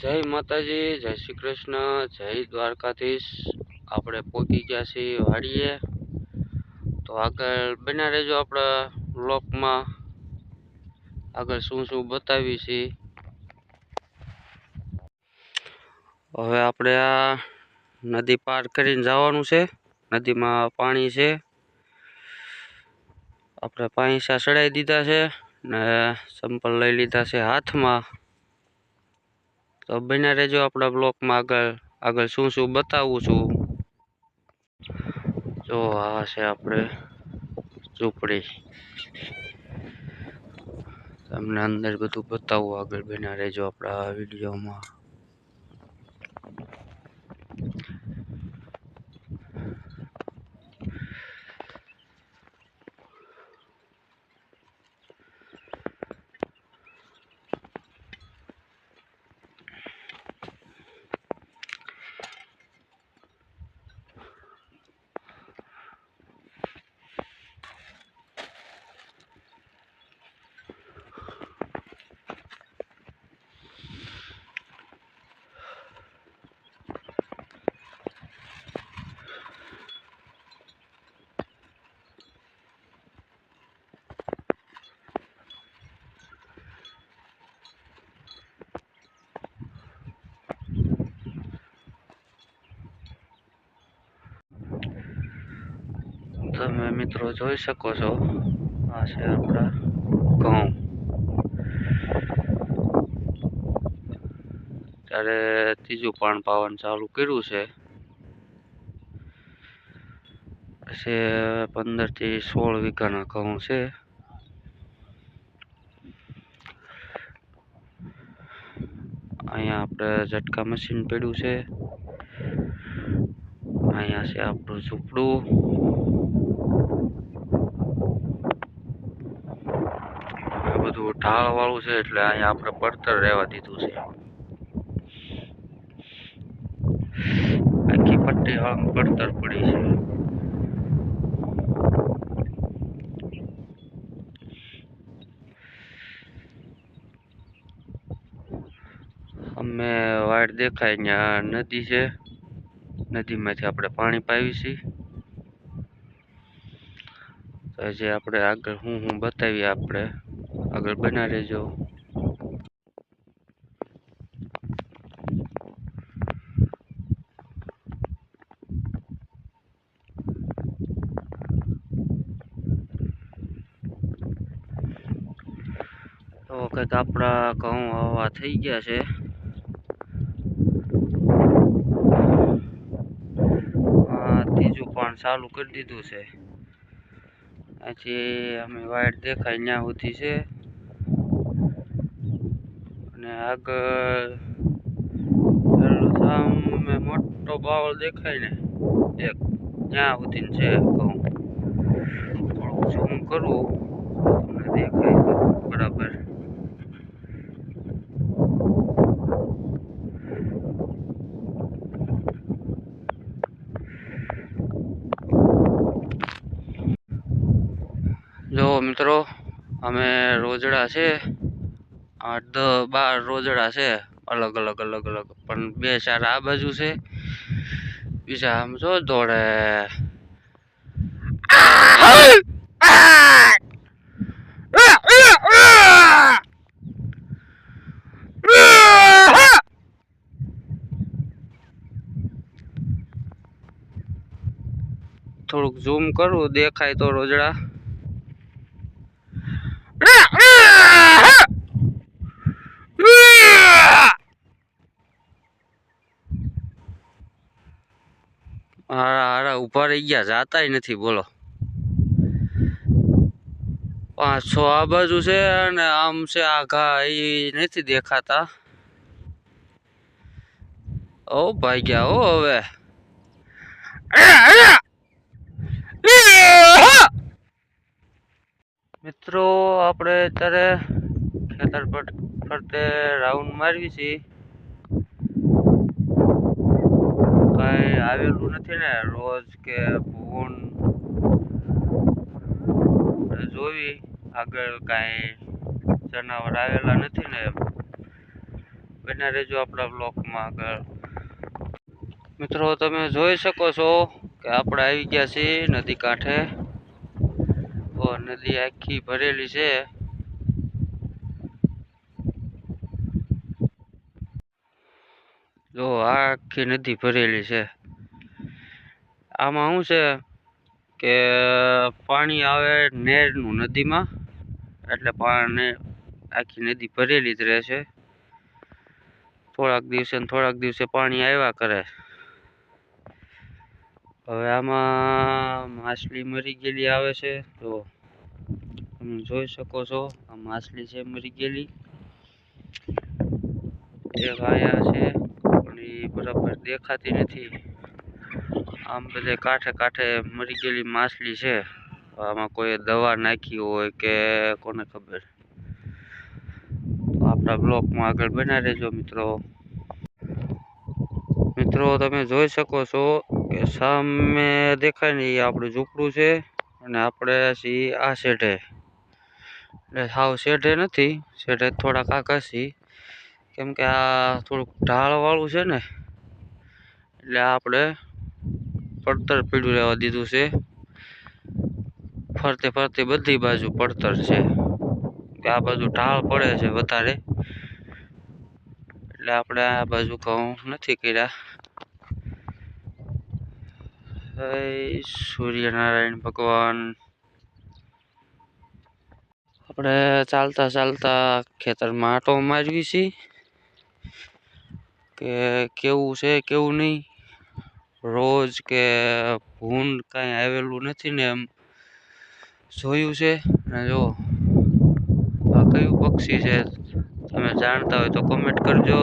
જય માતાજી, જય શ્રી કૃષ્ણ, જય દ્વારકાધીશ. આપણે પહોંચી ગયા છીએ વાડીએ. તો આગળ બન્યા રહેજો આપણા બ્લોકમાં આગળ શું શું બતાવી છે હવે આપણે આ નદી પાર કરીને જવાનું છે. નદીમાં પાણી છે. આપણે પાણી ચડાવી દીધા છે ને સંપલ લઈ લીધા છે હાથમાં. તો બને રહેજો આપણા બ્લોકમાં આગળ આગળ શું શું બતાવું છું. જો આ છે આપણે ઝૂંપડી. તમને અંદર બધું બતાવું આગળ બન્યા રહેજો આપણા વિડીયોમાં. તમે મિત્રો જોઈ શકો છો. આ છે આપણા ઘઉં. ત્યારે ત્રીજું પાન પાવન ચાલુ કર્યું છે. પંદરથી સોળ વીઘાના ઘઉં છે. અહીંયા આપણે ઝટકા મશીન પડ્યું છે. અહીંયા છે આપણું ઝૂંપડું. બધું ઢાળ વાળું છે એટલે અહીંયા આપણે પડતર રહેવા દીધું છે. આખી પટ્ટી વાળું પડતર પડી છે. અમે વાડ દેખાય ત્યાં નદી છે. નદીમાંથી આપણે પાણી પાવી છીએ જે આપણે આગળ હું હું બતાવીએ આપણે. આગળ બના રહેજો. તો કંઈક આપણા ઘઉં હવા થઈ ગયા છે. ત્રીજું પણ ચાલુ કરી દીધું છે. અહીંથી અમે વાઇટ દેખાય ત્યાં સુધી છે. અને આગળ સામે મોટો બાવળ દેખાય ને, એક ત્યાં સુધી છે ઘઉં થોડુંક ઝૂમ કરવું તો તમને દેખાય બરાબર જો મિત્રો અમે રોજડા છે, આઠ દસ બાર રોજડા છે, અલગ અલગ અલગ અલગ. પણ બે ચાર આ બાજુ છે, બીજા આમ જો દોડે. થોડુંક ઝૂમ કરું, દેખાય તો રોજડા. હારા હારા ઊભા રહી ગયા, જાતાય નથી, બોલો. પાંચ છ આ બાજુ છે અને આમ છે આઘા એ નથી દેખાતા. ઓ ભાઈ ગયા હો હવે. મિત્રો, આપણે અત્યારે ખેતર ફરતે રાઉન્ડ મારવી છીએ કઈ આવેલું નથી ને રોજ કે ભૂન જોવી આગળ કાંઈ જનાવર આવેલા નથી ને, બના રહેજો આપણા બ્લોકમાં આગળ. મિત્રો, તમે જોઈ શકો છો કે આપણે આવી ગયા છીએ નદી કાંઠે. તો નદી આખી ભરેલી છે. જો, આખી નદી ભરેલી છે. આમાં શું છે કે પાણી આવે નેરનું નદીમાં, એટલે પાણી આખી નદી ભરેલી જ રહે છે થોડાક દિવસે થોડાક દિવસે પાણી આવ્યા કરે. હવે આમાં માછલી મરી ગયેલી આવે છે. તો તમે જોઈ શકો છો, આ માછલી છે મરી ગયેલી. એક આયા છે, પણ એ બરાબર દેખાતી નથી. આમ બધે કાંઠે કાંઠે મરી ગયેલી માછલી છે. આમાં કોઈ દવા નાખી હોય કે કોને ખબર? આપણા બ્લોકમાં આગળ બના રહેજો મિત્રો. મિત્રો, તમે જોઈ શકો છો કે સામે દેખાય ને એ આપણું ઝૂંપડું છે અને આપણે છીએ આ શેઢે. એટલે સાવ શેઢે નથી, શેઢે થોડાક છીએ. કેમ કે આ થોડુંક ઢાળવાળું છે ને, એટલે આપણે પડતર પીડું રહેવા દીધું છે. ફરતે ફરતે બધી બાજુ પડતર છે. આ બાજુ ઢાળ પડે છે વધારે. એટલે આપણે આ બાજુ ઘઉં નથી કર્યા. સૂર્યનારાયણ ભગવાન. આપણે ચાલતા ચાલતા ખેતરમાં આટો મારવી છીએ કે કેવું છે કેવું નહીં? રોજ કે ભૂંડ કાંઈ આવેલું નથી ને એમ જોયું છે. અને જો, આ કયું પક્ષી છે? તમે જાણતા હોય તો કોમેન્ટ કરજો.